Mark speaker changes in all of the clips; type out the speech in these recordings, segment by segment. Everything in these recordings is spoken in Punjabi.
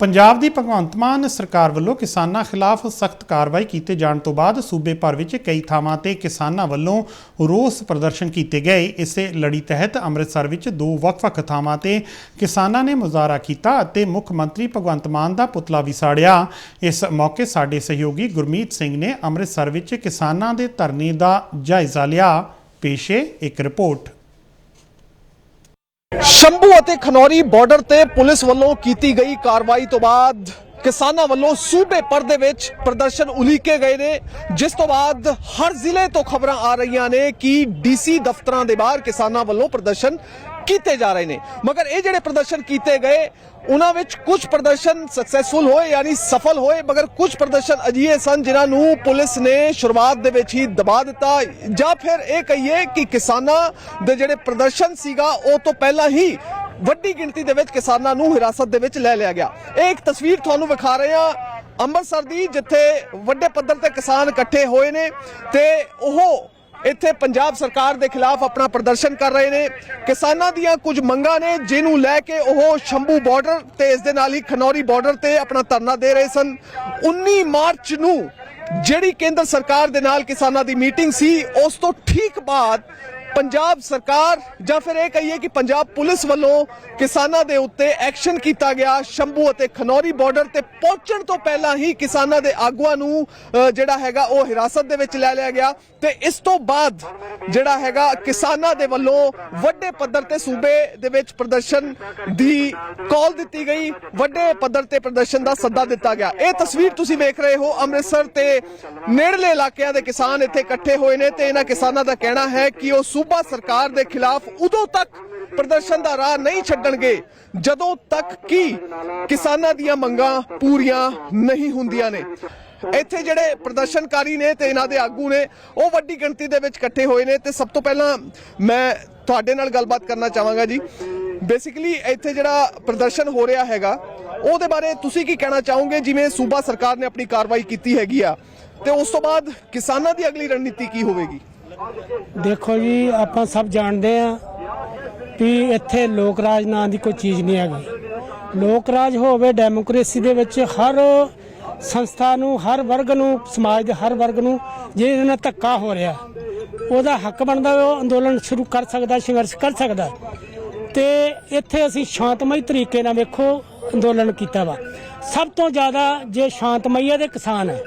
Speaker 1: ਪੰਜਾਬ ਦੀ ਭਗਵੰਤ ਮਾਨ ਸਰਕਾਰ ਵੱਲੋਂ ਕਿਸਾਨਾਂ ਖਿਲਾਫ ਸਖਤ ਕਾਰਵਾਈ ਕੀਤੇ ਜਾਣ ਤੋਂ ਬਾਅਦ ਸੂਬੇ ਭਰ ਵਿੱਚ ਕਈ ਥਾਵਾਂ ਤੇ ਕਿਸਾਨਾਂ ਵੱਲੋਂ ਰੋਸ ਪ੍ਰਦਰਸ਼ਨ ਕੀਤੇ ਗਏ। ਇਸੇ ਲੜੀ ਤਹਿਤ ਅੰਮ੍ਰਿਤਸਰ ਵਿੱਚ ਦੋ ਵੱਖ-ਵੱਖ ਥਾਵਾਂ ਤੇ ਕਿਸਾਨਾਂ ਨੇ ਮੁਜ਼ਾਹਰਾ ਕੀਤਾ ਅਤੇ ਮੁੱਖ ਮੰਤਰੀ ਭਗਵੰਤ ਮਾਨ ਦਾ ਪੁਤਲਾ ਵੀ ਸਾੜਿਆ ਇਸ ਮੌਕੇ ਸਾਡੇ ਸਹਿਯੋਗੀ ਗੁਰਮੀਤ ਸਿੰਘ ਨੇ ਅੰਮ੍ਰਿਤਸਰ ਵਿੱਚ ਕਿਸਾਨਾਂ ਦੇ ਧਰਨੇ ਦਾ ਜਾਇਜ਼ਾ ਲਿਆ। ਪੇਸ਼ੇ, ਇੱਕ ਰਿਪੋਰਟ।
Speaker 2: ਸ਼ੰਭੂ ਅਤੇ ਖਨੌਰੀ ਬਾਰਡਰ ਤੇ ਪੁਲਿਸ ਵੱਲੋਂ ਕੀਤੀ ਗਈ ਕਾਰਵਾਈ ਤੋਂ ਬਾਅਦ ਕਿਸਾਨਾਂ ਵੱਲੋਂ ਸੂਬੇ ਭਰ ਦੇ ਵਿੱਚ ਪ੍ਰਦਰਸ਼ਨ ਉਲੀਕੇ ਗਏ ਨੇ। ਜਿਸ ਤੋਂ ਬਾਅਦ ਹਰ ਜ਼ਿਲ੍ਹੇ ਤੋਂ ਖਬਰਾਂ ਆ ਰਹੀਆਂ ਨੇ ਕਿ ਡੀਸੀ ਦਫ਼ਤਰਾਂ ਦੇ ਬਾਹਰ ਕਿਸਾਨਾਂ ਵੱਲੋਂ ਪ੍ਰਦਰਸ਼ਨ ਕੀਤੇ ਜਾ ਰਹੇ ਨੇ। ਮਗਰ ਇਹ ਜਿਹੜੇ ਪ੍ਰਦਰਸ਼ਨ ਕੀਤੇ ਗਏ, ਉਹਨਾਂ ਵਿੱਚ ਕੁਝ ਪ੍ਰਦਰਸ਼ਨ ਸਕਸੈਸਫੁਲ ਹੋਏ ਯਾਨੀ ਸਫਲ ਹੋਏ, ਮਗਰ ਕੁਝ ਪ੍ਰਦਰਸ਼ਨ ਅਜਿਹੇ ਸਨ ਜਿਨ੍ਹਾਂ ਨੂੰ ਪੁਲਿਸ ਨੇ ਸ਼ੁਰੂਆਤ ਦੇ ਵਿੱਚ ਹੀ ਦਬਾ ਦਿੱਤਾ। ਜਾਂ ਫਿਰ ਇਹ ਕਹੀਏ ਕਿ ਕਿਸਾਨਾਂ ਦੇ ਜਿਹੜੇ ਪ੍ਰਦਰਸ਼ਨ ਸੀਗਾ, ਉਹ ਤੋਂ ਪਹਿਲਾਂ ਹੀ ਵੱਡੀ ਗਿਣਤੀ ਦੇ ਵਿੱਚ ਕਿਸਾਨਾਂ ਨੂੰ ਹਿਰਾਸਤ ਦੇ ਵਿੱਚ ਲੈ ਲਿਆ ਗਿਆ। ਇਹ ਇੱਕ ਤਸਵੀਰ ਤੁਹਾਨੂੰ ਵਿਖਾ ਰਹੇ ਹਾਂ ਅੰਮ੍ਰਿਤਸਰ ਦੀ, ਜਿੱਥੇ ਵੱਡੇ ਪੱਧਰ ਤੇ ਕਿਸਾਨ ਇਕੱਠੇ ਹੋਏ ਨੇ ਤੇ ਉਹ ਇੱਥੇ ਪੰਜਾਬ ਸਰਕਾਰ ਦੇ ਖਿਲਾਫ ਆਪਣਾ ਪ੍ਰਦਰਸ਼ਨ ਕਰ ਰਹੇ ਨੇ। ਕਿਸਾਨਾਂ ਦੀਆਂ ਕੁਝ ਮੰਗਾਂ ਨੇ, ਜਿਹਨੂੰ ਲੈ ਕੇ ਉਹ ਸ਼ੰਭੂ ਬਾਰਡਰ ਤੇ ਇਸ ਦੇ ਨਾਲ ਹੀ ਖਨੌਰੀ ਬਾਰਡਰ ਤੇ ਆਪਣਾ ਧਰਨਾ ਦੇ ਰਹੇ ਸਨ। 19 ਮਾਰਚ ਨੂੰ ਜਿਹੜੀ ਕੇਂਦਰ ਸਰਕਾਰ ਦੇ ਨਾਲ ਕਿਸਾਨਾਂ ਦੀ ਮੀਟਿੰਗ ਸੀ, ਉਸ ਤੋਂ ਠੀਕ ਬਾਅਦ ਪੰਜਾਬ ਸਰਕਾਰ ਜਾਂ ਫਿਰ ਇਹ ਕਹੀਏ ਕਿ ਪੰਜਾਬ ਪੁਲਿਸ ਵੱਲੋਂ ਕਿਸਾਨਾਂ ਦੇ ਉੱਤੇ ਐਕਸ਼ਨ ਕੀਤਾ ਗਿਆ। ਸ਼ੰਭੂ ਅਤੇ ਖਨੌਰੀ ਬਾਰਡਰ ਤੇ ਪਹੁੰਚਣ ਤੋਂ ਪਹਿਲਾਂ ਹੀ ਕਿਸਾਨਾਂ ਦੇ ਆਗੂਆਂ ਨੂੰ ਜਿਹੜਾ ਹੈਗਾ ਉਹ ਹਿਰਾਸਤ ਦੇ ਵਿੱਚ ਲੈ ਲਿਆ ਗਿਆ। ਤੇ ਇਸ ਤੋਂ ਬਾਅਦ ਜਿਹੜਾ ਹੈਗਾ ਕਿਸਾਨਾਂ ਦੇ ਵੱਲੋਂ ਵੱਡੇ ਪੱਧਰ ਤੇ ਸੂਬੇ ਦੇ ਵਿੱਚ ਪ੍ਰਦਰਸ਼ਨ ਦੀ ਕਾਲ ਦਿੱਤੀ ਗਈ। ਵੱਡੇ ਪੱਧਰ ਤੇ ਪ੍ਰਦਰਸ਼ਨ ਦਾ ਸੱਦਾ ਦਿੱਤਾ ਗਿਆ। ਇਹ ਤਸਵੀਰ ਤੁਸੀਂ ਵੇਖ ਰਹੇ ਹੋ ਅੰਮ੍ਰਿਤਸਰ ਤੇ ਨੇੜਲੇ ਇਲਾਕਿਆਂ ਦੇ ਕਿਸਾਨ ਇੱਥੇ ਇਕੱਠੇ ਹੋਏ ਨੇ ਤੇ ਇਹਨਾਂ ਕਿਸਾਨਾਂ ਦਾ ਕਹਿਣਾ ਹੈ ਕਿ ਉਹ ਸੂਬਾ ਸਰਕਾਰ ਦੇ ਖਿਲਾਫ ਉਦੋਂ ਤੱਕ ਪ੍ਰਦਰਸ਼ਨ ਦਾ ਰਾਹ ਨਹੀਂ ਛੱਡਣਗੇ, ਜਦੋਂ ਤੱਕ ਕਿ ਕਿਸਾਨਾਂ ਦੀਆਂ ਮੰਗਾਂ ਪੂਰੀਆਂ ਨਹੀਂ ਹੁੰਦੀਆਂ ਨੇ। ਇੱਥੇ ਜਿਹੜੇ ਪ੍ਰਦਰਸ਼ਨਕਾਰੀ ਨੇ ਤੇ ਇਹਨਾਂ ਦੇ ਆਗੂ ਨੇ, ਉਹ ਵੱਡੀ ਗਿਣਤੀ ਦੇ ਵਿੱਚ ਇਕੱਠੇ ਹੋਏ ਨੇ ਤੇ ਸਭ ਤੋਂ ਪਹਿਲਾਂ ਮੈਂ ਤੁਹਾਡੇ ਨਾਲ ਗੱਲਬਾਤ ਕਰਨਾ ਚਾਹਾਂਗਾ ਜੀ। ਬੇਸਿਕਲੀ ਇੱਥੇ ਜਿਹੜਾ ਪ੍ਰਦਰਸ਼ਨ ਹੋ ਰਿਹਾ ਹੈਗਾ, ਉਹਦੇ ਬਾਰੇ ਤੁਸੀਂ ਕੀ ਕਹਿਣਾ ਚਾਹੋਗੇ? ਜਿਵੇਂ ਸੂਬਾ ਸਰਕਾਰ ਨੇ ਆਪਣੀ ਕਾਰਵਾਈ ਕੀਤੀ ਹੈਗੀ ਆ, ਤੇ ਉਸ ਤੋਂ ਬਾਅਦ ਕਿਸਾਨਾਂ ਦੀ ਅਗਲੀ ਰਣਨੀਤੀ ਕੀ ਹੋਵੇਗੀ?
Speaker 3: ਦੇਖੋ ਜੀ, ਆਪਾਂ ਸਭ ਜਾਣਦੇ ਆ ਵੀ ਇੱਥੇ ਲੋਕ ਰਾਜ ਨਾਂ ਦੀ ਕੋਈ ਚੀਜ਼ ਨਹੀਂ ਹੈਗੀ। ਲੋਕ ਰਾਜ ਹੋਵੇ, ਡੈਮੋਕ੍ਰੇਸੀ ਦੇ ਵਿੱਚ ਹਰ ਸੰਸਥਾ ਨੂੰ, ਹਰ ਵਰਗ ਨੂੰ, ਸਮਾਜ ਦੇ ਹਰ ਵਰਗ ਨੂੰ ਜੇ ਇਹਨਾਂ ਨਾਲ ਧੱਕਾ ਹੋ ਰਿਹਾ, ਉਹਦਾ ਹੱਕ ਬਣਦਾ ਉਹ ਅੰਦੋਲਨ ਸ਼ੁਰੂ ਕਰ ਸਕਦਾ, ਸੰਘਰਸ਼ ਕਰ ਸਕਦਾ। ਤੇ ਇੱਥੇ ਅਸੀਂ ਸ਼ਾਂਤਮਈ ਤਰੀਕੇ ਨਾਲ ਵੇਖੋ ਅੰਦੋਲਨ ਕੀਤਾ ਵਾ। ਸਭ ਤੋਂ ਜ਼ਿਆਦਾ ਜੇ ਸ਼ਾਂਤਮਈ ਦੇ ਕਿਸਾਨ ਹੈ।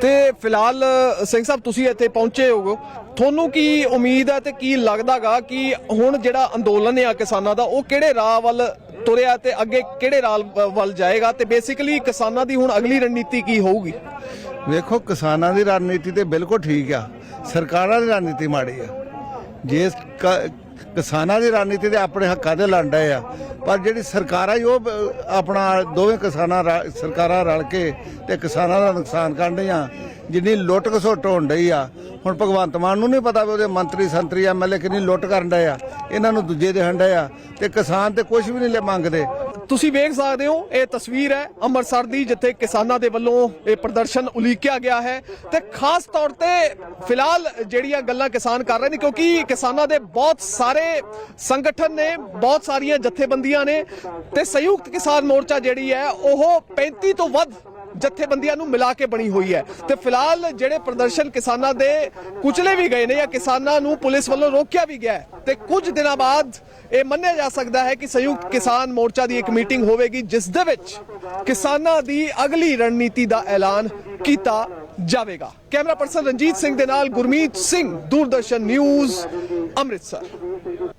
Speaker 2: ਤੇ ਫਿਲਹਾਲ, ਸਿੰਘ ਸਾਹਿਬ, ਤੁਸੀਂ ਇੱਥੇ ਪਹੁੰਚੇ ਹੋਗੇ ਤੁਹਾਨੂੰ ਕੀ ਉਮੀਦ ਹੈ ਤੇ ਕੀ ਲੱਗਦਾਗਾ ਕਿ ਹੁਣ ਜਿਹੜਾ ਅੰਦੋਲਨ ਆ ਕਿਸਾਨਾਂ ਦਾ, ਉਹ ਕਿਹੜੇ ਰਾਹ ਵੱਲ ਤੁਰਿਆ ਤੇ ਅੱਗੇ ਕਿਹੜੇ ਰਾਹ ਵੱਲ ਜਾਏਗਾ ਤੇ ਬੇਸਿਕਲੀ ਕਿਸਾਨਾਂ ਦੀ ਹੁਣ ਅਗਲੀ ਰਣਨੀਤੀ ਕੀ ਹੋਊਗੀ?
Speaker 4: ਵੇਖੋ, ਕਿਸਾਨਾਂ ਦੀ ਰਣਨੀਤੀ ਤੇ ਬਿਲਕੁਲ ਠੀਕ ਆ। ਸਰਕਾਰਾਂ ਦੀ ਰਣਨੀਤੀ ਮਾੜੀ ਆ। ਜੇ ਕਿਸਾਨਾਂ ਦੀ ਰਣਨੀਤੀ ਤੇ ਆਪਣੇ ਹੱਕਾਂ ਦੇ ਲੜ ਰਹੇ ਆ। ਪਰ ਜਿਹੜੀ ਸਰਕਾਰਾਂ ਹੀ ਉਹ ਆਪਣਾ ਦੋਵੇਂ ਕਿਸਾਨਾਂ ਰ- ਸਰਕਾਰਾਂ ਰਲ ਕੇ ਤੇ ਕਿਸਾਨਾਂ ਦਾ ਨੁਕਸਾਨ ਕਰਨ ਡਈਆਂ ਜਿੰਨੀ ਲੁੱਟ ਘਸੁੱਟ ਹੋਣ ਡਈ ਆ। ਹੁਣ ਭਗਵੰਤ ਮਾਨ ਨੂੰ ਨਹੀਂ ਪਤਾ ਵੀ ਉਹਦੇ ਮੰਤਰੀ, ਸੰਤਰੀ ਐਮਐਲਏ ਕਿੰਨੀ ਲੁੱਟ ਕਰਨ ਡਏ ਆ। ਇਹਨਾਂ ਨੂੰ ਦੂਜੇ ਦੇ ਹੰਡੇ ਆ। ਤੇ ਕਿਸਾਨ ਤੇ ਕੁਝ ਵੀ ਨਹੀਂ ਲੈ ਮੰਗਦੇ।
Speaker 2: ਤੁਸੀਂ ਵੇਖ ਸਕਦੇ ਹੋ, ਇਹ ਤਸਵੀਰ ਹੈ ਅੰਮ੍ਰਿਤਸਰ ਦੀ, ਜਿੱਥੇ ਕਿਸਾਨਾਂ ਦੇ ਵੱਲੋਂ ਇਹ ਪ੍ਰਦਰਸ਼ਨ ਉਲੀਕਿਆ ਗਿਆ ਹੈ ਤੇ ਖਾਸ ਤੌਰ ਤੇ ਫਿਲਹਾਲ ਜਿਹੜੀਆਂ ਗੱਲਾਂ ਕਿਸਾਨ ਕਰ ਰਹੇ ਨੇ, ਕਿਉਂਕਿ ਕਿਸਾਨਾਂ ਦੇ ਬਹੁਤ ਸਾਰੇ ਸੰਗਠਨ ਨੇ, ਬਹੁਤ ਸਾਰੀਆਂ ਜਥੇਬੰਦੀਆਂ ਨੇ ਤੇ ਸੰਯੁਕਤ ਕਿਸਾਨ ਮੋਰਚਾ ਜਿਹੜੀ ਹੈ, ਉਹ 35 ਤੋਂ ਵੱਧ ਜਥੇਬੰਦੀਆਂ ਨੂੰ ਮਿਲਾ ਕੇ ਬਣੀ ਹੋਈ ਹੈ। ਤੇ ਫਿਲਹਾਲ ਜਿਹੜੇ ਪ੍ਰਦਰਸ਼ਨ ਕਿਸਾਨਾਂ ਦੇ ਕੁਚਲੇ ਵੀ ਗਏ ਨੇ ਜਾਂ ਕਿਸਾਨਾਂ ਨੂੰ ਪੁਲਿਸ ਵੱਲੋਂ ਰੋਕਿਆ ਵੀ ਗਿਆ ਤੇ ਕੁਝ ਦਿਨਾਂ ਬਾਅਦ ਇਹ ਮੰਨਿਆ ਜਾ ਸਕਦਾ ਹੈ ਕਿ ਸੰਯੁਕਤ ਕਿਸਾਨ ਮੋਰਚਾ ਦੀ ਇੱਕ ਮੀਟਿੰਗ ਹੋਵੇਗੀ, ਜਿਸ ਦੇ ਵਿੱਚ ਕਿਸਾਨਾਂ ਦੀ ਅਗਲੀ ਰਣਨੀਤੀ ਦਾ ਐਲਾਨ ਕੀਤਾ ਜਾਵੇਗਾ। ਕੈਮਰਾ ਪਰਸਨ ਰਣਜੀਤ ਸਿੰਘ ਦੇ ਨਾਲ ਗੁਰਮੀਤ ਸਿੰਘ, ਦੂਰਦਰਸ਼ਨ ਨਿਊਜ਼, ਅੰਮ੍ਰਿਤਸਰ।